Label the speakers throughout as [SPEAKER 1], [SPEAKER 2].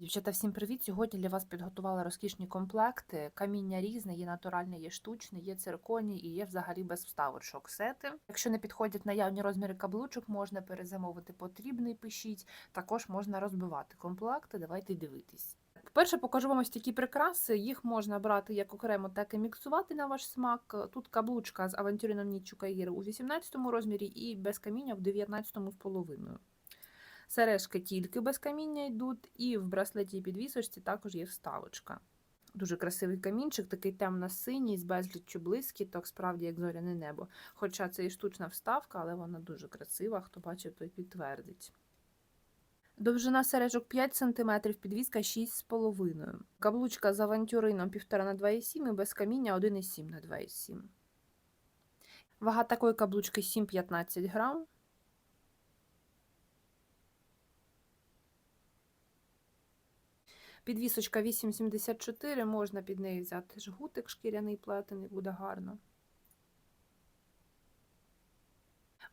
[SPEAKER 1] Дівчата, всім привіт! Сьогодні для вас підготувала розкішні комплекти. Каміння різне, є натуральне, є штучне, є цирконі і є взагалі без вставочок сети. Якщо не підходять наявні розміри каблучок, можна перезамовити потрібний, пишіть. Також можна розбивати комплекти. Давайте дивитись. По-перше, покажу вам ось такі прикраси. Їх можна брати як окремо, так і міксувати на ваш смак. Тут каблучка з авантюрином Нічу Каїр у 18 розмірі і без каміння в 19 з половиною. Сережки тільки без каміння йдуть, і в браслеті і підвісочці також є вставочка. Дуже красивий камінчик, такий темно-синій, з безліччю блискіток, справді як зоряне небо. Хоча це і штучна вставка, але вона дуже красива, хто бачив, той підтвердить. Довжина сережок 5 см, підвіска 6,5 Каблучка з авантюрином 1,5 на 2,7 і без каміння 1,7 на 2,7 Вага такої каблучки 7-15 грам. Підвісочка 8,74, можна під неї взяти жгутик шкіряний плетений, буде гарно.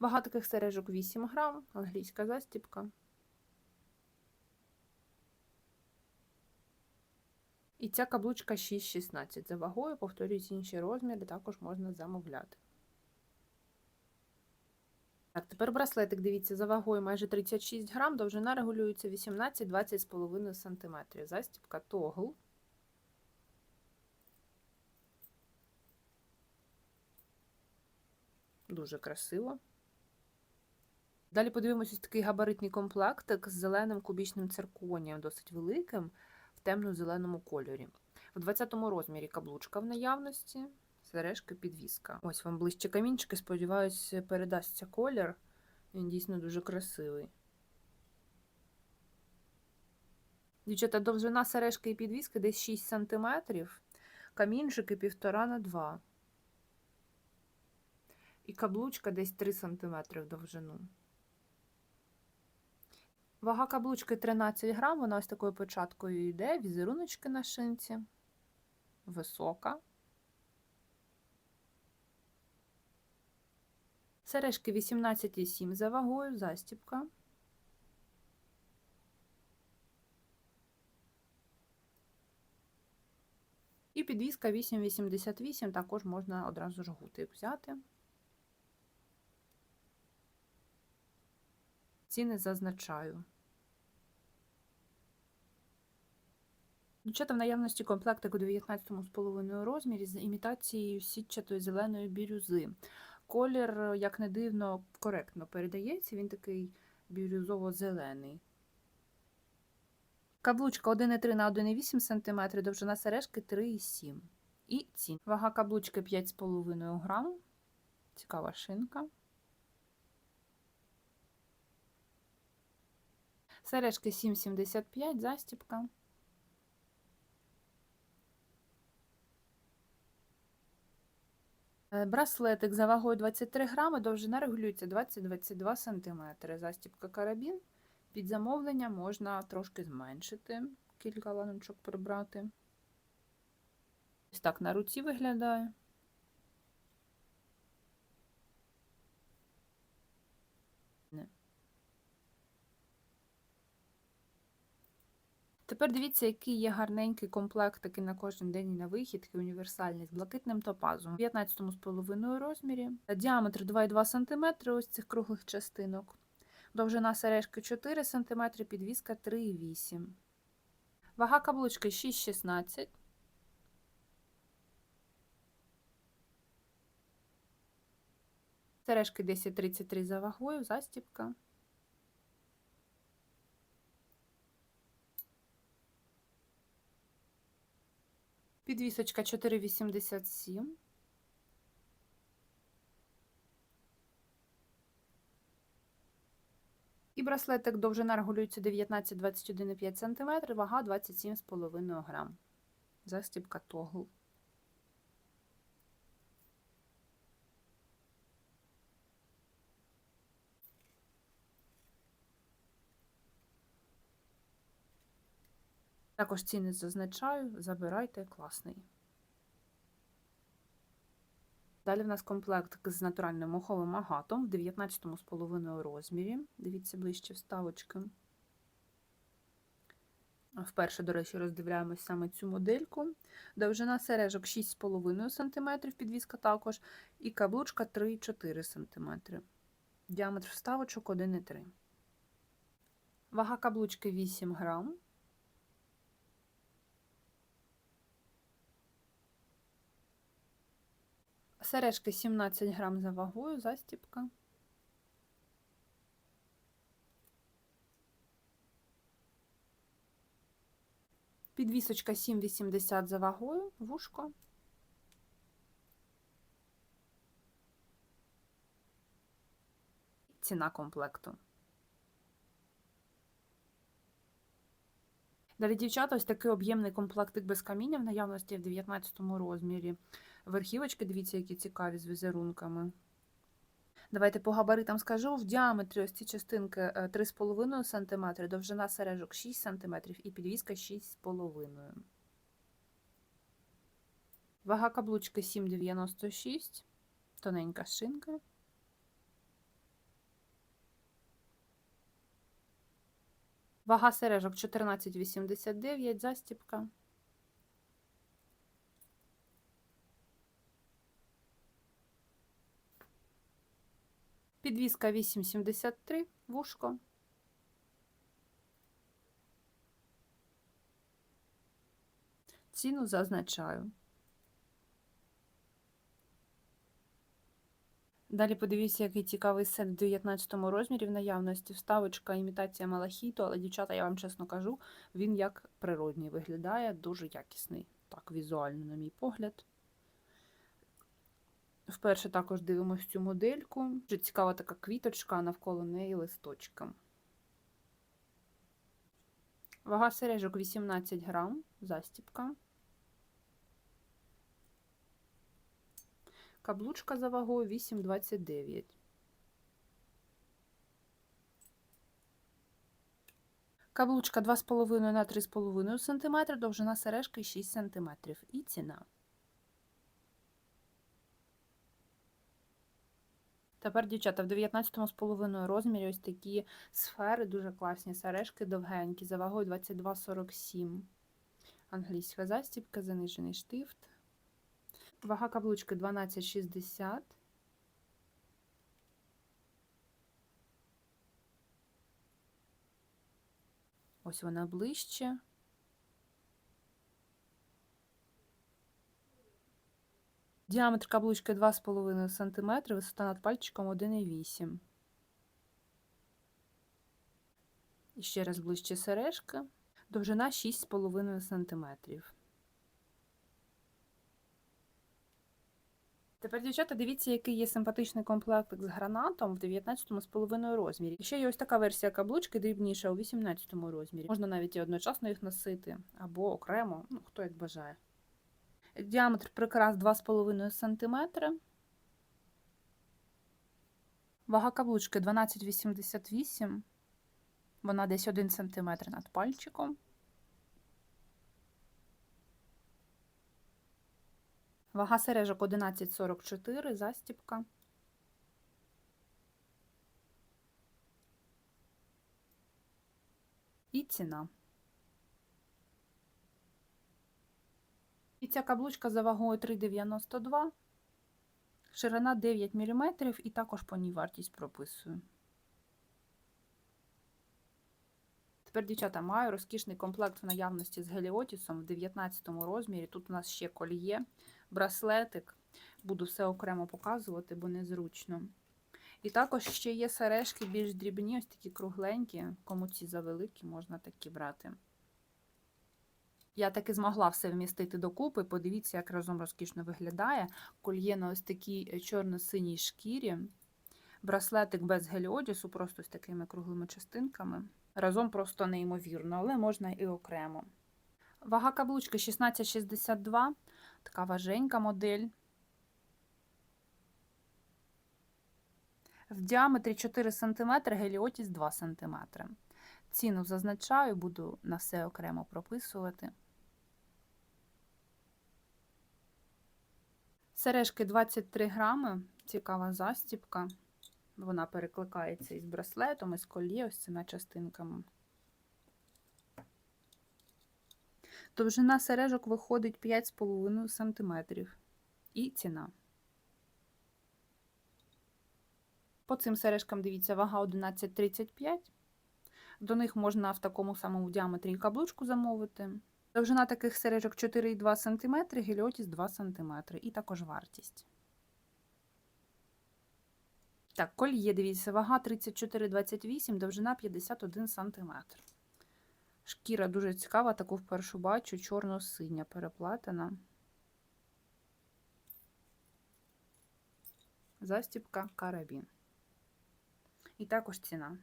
[SPEAKER 1] Вага таких сережок 8 грам, англійська застіпка. І ця каблучка 6,16 за вагою, повторюсь, інші розміри також можна замовляти. Так, тепер браслетик, дивіться, за вагою майже 36 грам, довжина регулюється 18-20,5 см. Застібка тогл. Дуже красиво. Далі подивимось ось такий габаритний комплектик з зеленим кубічним цирконієм, досить великим, в темно-зеленому кольорі. В 20-му розмірі каблучка в наявності сережки підвіска. Ось вам ближче камінчики, сподіваюся, передасться колір. Він дійсно дуже красивий. Дівчата, довжина сережки і підвіски десь 6 см, камінчики 1,5 на 2 І каблучка десь 3 см довжину. Вага каблучки 13 грам, вона ось такою початкою йде, візеруночки на шинці, висока. Сережки 18,7 за вагою, застіпка. І підвіска 8,88, також можна одразу жгутик взяти. Ціни зазначаю. Дівчата в наявності комплектик у 19,5 розмірі з імітацією сітчатої зеленої бірюзи. Колір, як не дивно, коректно передається, він такий бірюзово-зелений. Каблучка 1,3 на 1,8 см, довжина сережки 3,7 І цін. Вага каблучки 5,5 грам. Цікава шинка. Сережки 7,75, застіпка. Браслетик за вагою 23 грами, довжина регулюється 20-22 см. Застібка карабін. Під замовлення можна трошки зменшити, кілька ланочок прибрати. Ось так на руці виглядає. Тепер дивіться, який є гарненький комплект такий на кожен день і на вихід, такий універсальний з блакитним топазом в 15,5 розмірі. Діаметр 2,2 см ось цих круглих частинок. Довжина сережки 4 см, підвіска 3,8 Вага каблучки 6,16 Сережки 10,33 за вагою, застіпка. Підвісочка 4,87. І браслетик довжина регулюється 19-21,5 см, вага 27,5 грам. Застібка тогл. Також ціни зазначаю, забирайте, класний. Далі в нас комплект з натуральним моховим агатом в 19,5 розмірі. Дивіться ближче вставочки. Вперше, до речі, роздивляємось саме цю модельку. Довжина сережок 6,5 см, підвіска також, і каблучка 3,4 см. Діаметр вставочок 1,3 Вага каблучки 8 грам. Сережки 17 грам за вагою, застіпка. Підвісочка 7,80 за вагою, вушко. Ціна комплекту. Далі, дівчата, ось такий об'ємний комплектик без каміння в наявності в 19 розмірі. Верхівочки, дивіться, які цікаві з візерунками. Давайте по габаритам скажу. В діаметрі ось ці частинки е, 3,5 см, довжина сережок 6 см і підвіска 6,5 Вага каблучки 7,96, тоненька шинка. Вага сережок 14,89, застіпка. Підвіска 8,73, вушко. Ціну зазначаю. Далі подивіться, який цікавий сет в 19 розмірі в наявності. Вставочка імітація малахіту, але, дівчата, я вам чесно кажу, він як природній виглядає, дуже якісний, так, візуально, на мій погляд. Вперше також дивимося цю модельку. Дуже цікава така квіточка, навколо неї листочка. Вага сережок 18 грам, застіпка. Каблучка за вагою 8,29. Каблучка 2,5 на 3,5 см, довжина сережки 6 см. І ціна. Тепер, дівчата, в 19,5 розмірі ось такі сфери, дуже класні сережки довгенькі, за вагою 22,47. Англійська застібка, занижений штифт. Вага каблучки 12,60. Ось вона ближче. Діаметр каблучки 2,5 см, висота над пальчиком 1,8. І ще раз ближче сережка. Довжина 6,5 см. Тепер, дівчата, дивіться, який є симпатичний комплектик з гранатом в 19,5 розмірі. І ще є ось така версія каблучки дрібніша у 18 розмірі. Можна навіть і одночасно їх носити, або окремо, ну хто як бажає. Діаметр прикрас 2,5 см. Вага каблучки 12,88. Вона десь 1 см над пальчиком. Вага сережок 11,44, застіпка. І ціна. І ця каблучка за вагою 3,92, ширина 9 мм і також по ній вартість прописую. Тепер, дівчата, маю розкішний комплект в наявності з геліотісом в 19 розмірі. Тут у нас ще кольє, браслетик. Буду все окремо показувати, бо незручно. І також ще є сережки більш дрібні, ось такі кругленькі, кому ці завеликі, можна такі брати. Я таки змогла все вмістити докупи. Подивіться, як разом розкішно виглядає. Кольє на ось такій чорно-синій шкірі. Браслетик без геліодісу, просто з такими круглими частинками. Разом просто неймовірно, але можна і окремо. Вага каблучки 1662, така важенька модель. В діаметрі 4 см, геліотіс 2 см. Ціну зазначаю, буду на все окремо прописувати. Сережки 23 грами, цікава застіпка. Вона перекликається із браслетом, із кольє, ось цими частинками. Довжина сережок виходить 5,5 см. І ціна. По цим сережкам дивіться, вага 11,35. До них можна в такому самому діаметрі каблучку замовити. Довжина таких сережок 4,2 см, геліотіс 2 см. І також вартість. Так, кольє, дивіться, вага 34,28, довжина 51 см. Шкіра дуже цікава, таку вперше бачу, чорно-синя переплетена. Застіпка карабін. І також ціна.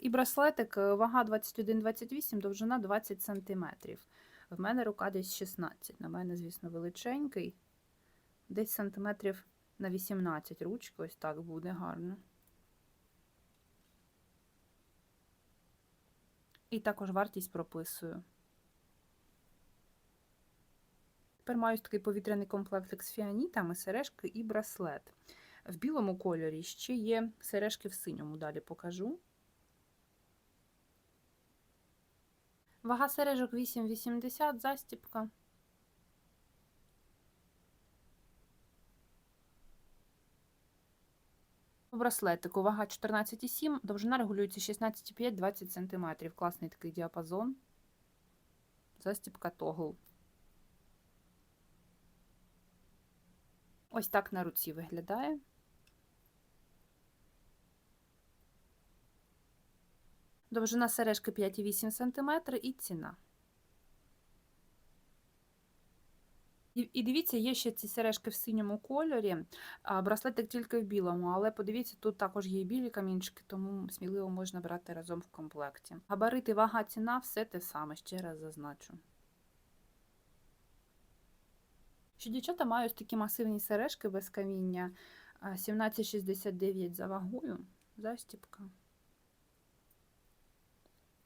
[SPEAKER 1] І браслетик, е, вага 21-28, довжина 20 см. В мене рука десь 16. На мене, звісно, величенький. Десь сантиметрів на 18 ручки, ось так буде гарно. І також вартість прописую. Тепер маю такий повітряний комплектик з фіанітами, сережки і браслет. В білому кольорі ще є сережки в синьому, далі покажу. Вага сережок 8,80, застіпка. У браслетику вага 14,7, довжина регулюється 16,5-20 см. Класний такий діапазон. Застіпка тогл. Ось так на руці виглядає. Довжина сережки 5,8 см і ціна. І, дивіться, є ще ці сережки в синьому кольорі, а браслетик тільки в білому, але подивіться, тут також є білі камінчики, тому сміливо можна брати разом в комплекті. Габарити, вага, ціна все те саме, ще раз зазначу. Що дівчата мають такі масивні сережки без каміння 17,69 за вагою, застіпка.